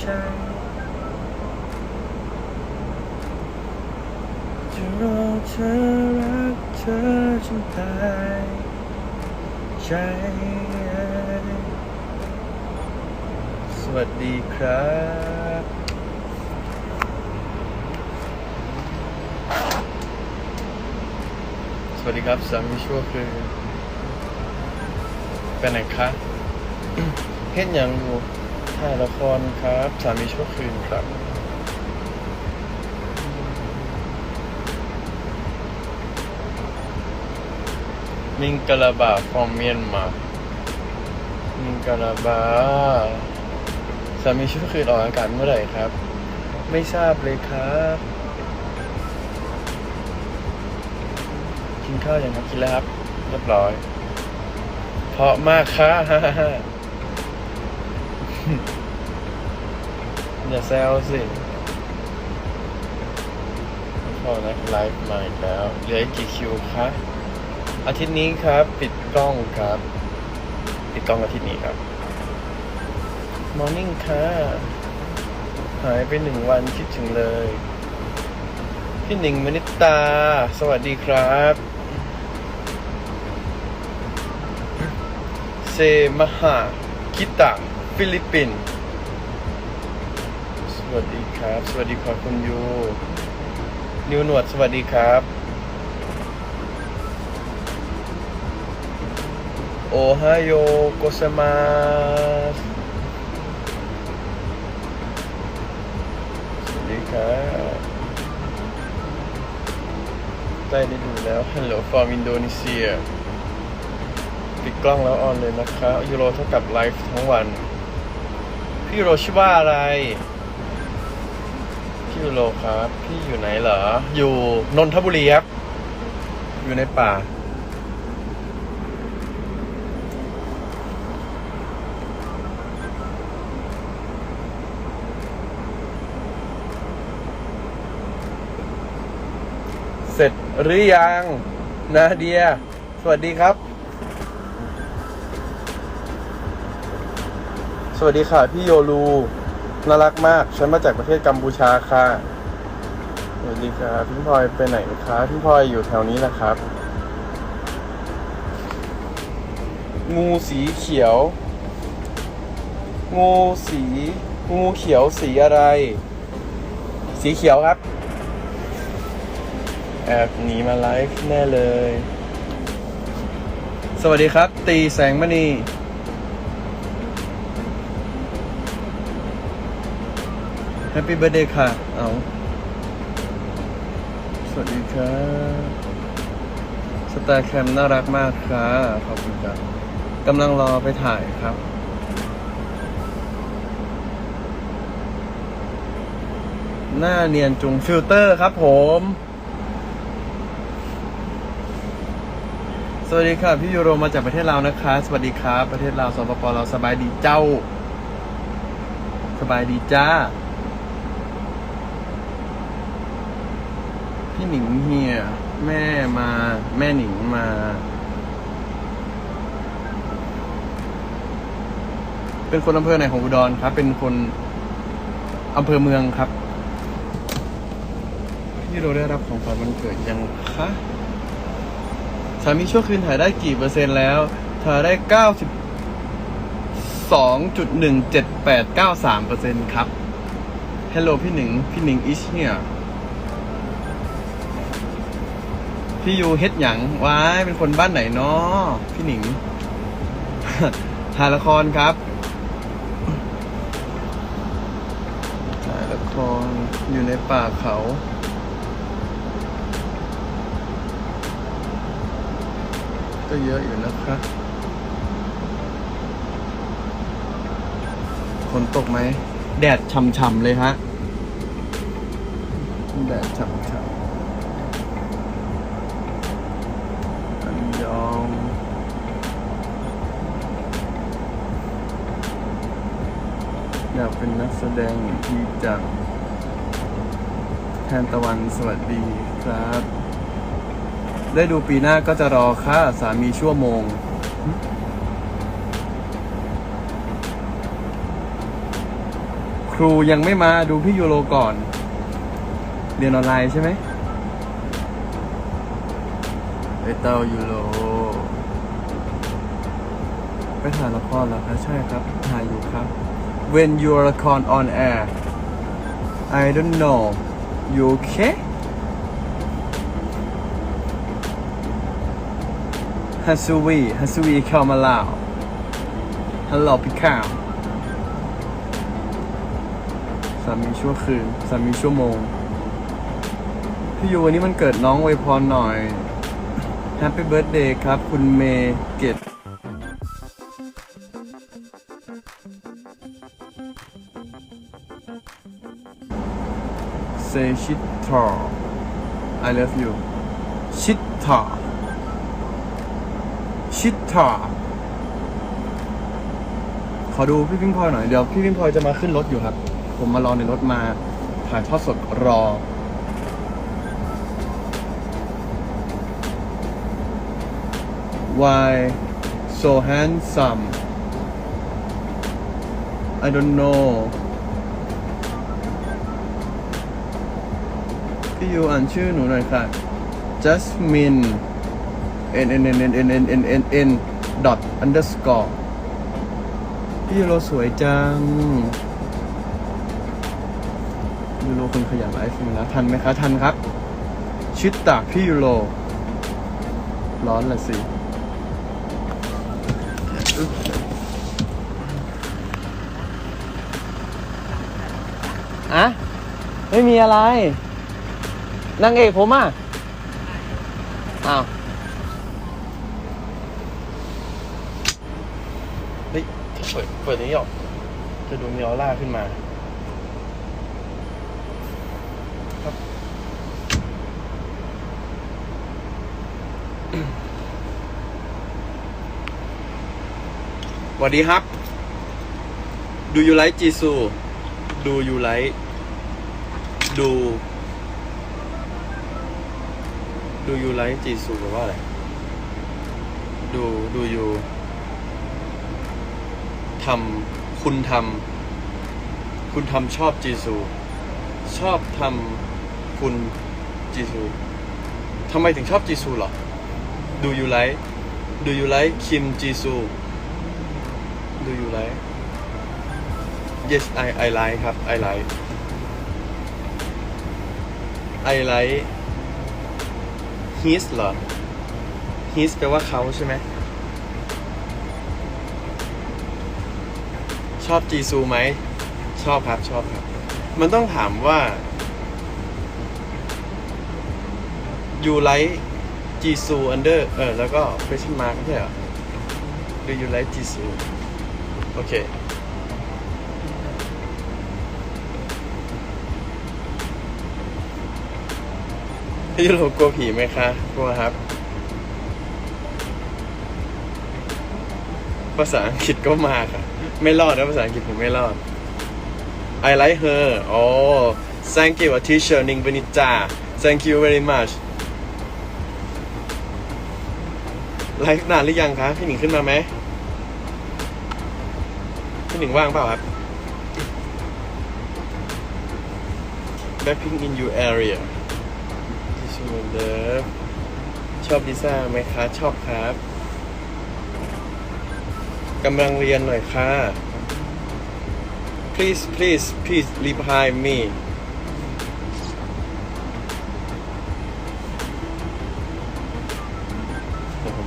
ใจจะรอเธอรักเธอจนตายใจสวัสดีครับสวัสดีครับสามีชั่วคืนเป็นไหนคะเห็นอย่างอยู่ ถ่ายละครครับสามีชั่วคืนครับมิงกะลาบา from Myanmar มิงกะลาบาสามีชั่วคืนออกอากาศเมื่อไหร่ครับ ไม่ทราบเลยครับกินข้าวอยังครับกินแล้วครับเรียบร้อย เพราะมากค่ะ อย่าแซวสิพอนะไลฟ์มาอีกแล้ว เหลืออีกกี่คิวคะ อาทิตย์นี้ครับ ปิดกล้องครับ ปิดกล้องอาทิตย์นี้ครับ มอร์นิ่งค่ะ หายไปหนึ่งวันคิดถึงเลย พี่หนิงมณิตา สวัสดีครับเซมหาคิตะฟิลิปปินส์ วัสดีครับ สวัสดีครับคุณยู นิวหนวดสวัสดีครับ โอไฮโอโกเซมาสสวัสดีครับได้ได้ดูแล้ว Hello from Indonesia ปิดกล้องแล้วออนเลยนะคะยูโรเท่ากับไลฟ์ทั้งวัน พี่โรชว่าอะไร ยูโรครับ พี่อยู่ไหนเหรอ อยู่นนทบุรีครับ อยู่ในป่า เสร็จหรือยังนาเดีย สวัสดีครับ สวัสดีค่ะ พี่โยลู น่ารักมาก ฉันมาจากประเทศกัมพูชาค่ะ สวัสดีครับพี่พลอยไปไหนคะพี่พลอยอยู่แถวนี้แหละครับ งูสีเขียว งูสี งูเขียวสีอะไร สีเขียวครับ แอบหนีมาไลฟ์แน่เลย สวัสดีครับ ตีแสงมณี แฮปปี้เบ t ร์เดย์ค่ะ เอา สวัสดีครับสตาร์แคมน่ารักมากค่ะขอบคุณครับกำลังรอไปถ่ายครับ หน้าเนียนจุงฟิลเตอร์ครับผม สวัสดีค่ะพี่ยูโรมาจากประเทศลาวนะคะ สวัสดีครับ ประเทศลาวสปปเราวสบายดีเจ้า สบายดีจ้า พี่หนิงเฮียแม่มา แม่หนิงมา เป็นคนอำเภอไหนของอุดรครับ เป็นคนอำเภอเมืองครับพี่ยูโรได้รับของขวัญวันเกิดยังคะสามีชั่วคืนถ่ายได้กี่เปอร์เซ็นต์แล้วถ่ายได้เก้าสิบสองจุดหนึ่งเจ็ดแปดเก้าสามเปอร์เซ็นต์ครับ Hello พี่หนิง พี่หนิงอิชเนี่ย พี่ยูเฮ็ดหยังว้ายเป็นคนบ้านไหนเนาะพี่หนิงถ่ายละครครับถ่ายละครอยู่ในป่าเขาก็เยอะอยู่นะครับ ฝนตกไหม แดดช่ำๆเลยฮะ แดดช่ำๆอันยอง อยากเป็นนักแสดงที่จังแทนตะวันสวัสดีครับ ได้ดูปีหน้าก็จะรอค่าสามีชั่วโมง ครูยังไม่มาดูพี่ยูโรก่อน เรียนออนไลน์ใช่ไหมไอเต้ายูโรไปถ่ายละครเหรอคะใช่ครับถ่ายอยู่ครับ When your ละคร on air I don't know you okay ฮัสวีฮัสวีเข้ามาแล้วฮัลโหลพี่ข้าวสามีชั่วคืนสามีชั่วโมง พี่ยูวันนี้มันเกิดน้องไวพรหน่อย Happy Birthday ครับ คุณเมเกต เซชิตทอ I love you ชิตทอชิตทาขอดูพี่พิงพลอยหน่อย เดี๋ยวพี่พิงพลอยจะมาขึ้นรถอยู่ครับ ผมมารอในรถมาถ่ายทอดสดรอ Why so handsome I don't know พี่ยูอ่านชื่อหนูหน่อยค่ะ Jasmine n n n n n n n n n dot underscore พี่ยูโรสวยจังยูโรคนขยันไลฟ์จริงแล้วทันไหมคะทันครับ ชิดตากพี่ยูโรร้อนละสิอะไม่มีอะไร นางเอกผมอะ อ้าวเฮ้ยเปิดเปิดนี้ออก จะดูมีออร่าขึ้นมาครับสวัสดีครับ Do you like Jisoo Do you like Do ดูยูไลฟ์จีซูหรือว่าอะไร ดูดูยูทำคุณทำคุณทำชอบจีซู ชอบทำคุณจีซูทำไมถึงชอบจีซูหรอ ดูยูไลฟ์ดูยูไลฟ์คิมจีซู ดูยูไลฟ์ yes I I like ครับ I like I like his เหรอ his แปลว่าเขาใช่ไหม ชอบจีซูไหม ชอบครับ ชอบครับ มันต้องถามว่า you like จีซู under เออ แล้วก็ question mark ใช่เหรอ do you like จีซู โอเค พี่ยูโรกลัวผีไหมคะ กลัวครับ ภาษาอังกฤษก็มาค่ะ ไม่รอดนะภาษาอังกฤษผมไม่รอด I like her oh thank you teacher นิงบนิจา thank you very much ไลฟ์นานหรือยังคะ พี่หนิงขึ้นมาไหม พี่หนิงว่างเปล่าครับ Blackpink in your area เดิฟชอบลิซ่าไหมคะ ชอบครับกำลังเรียนหน่อยค่ะ please please please reply me ผม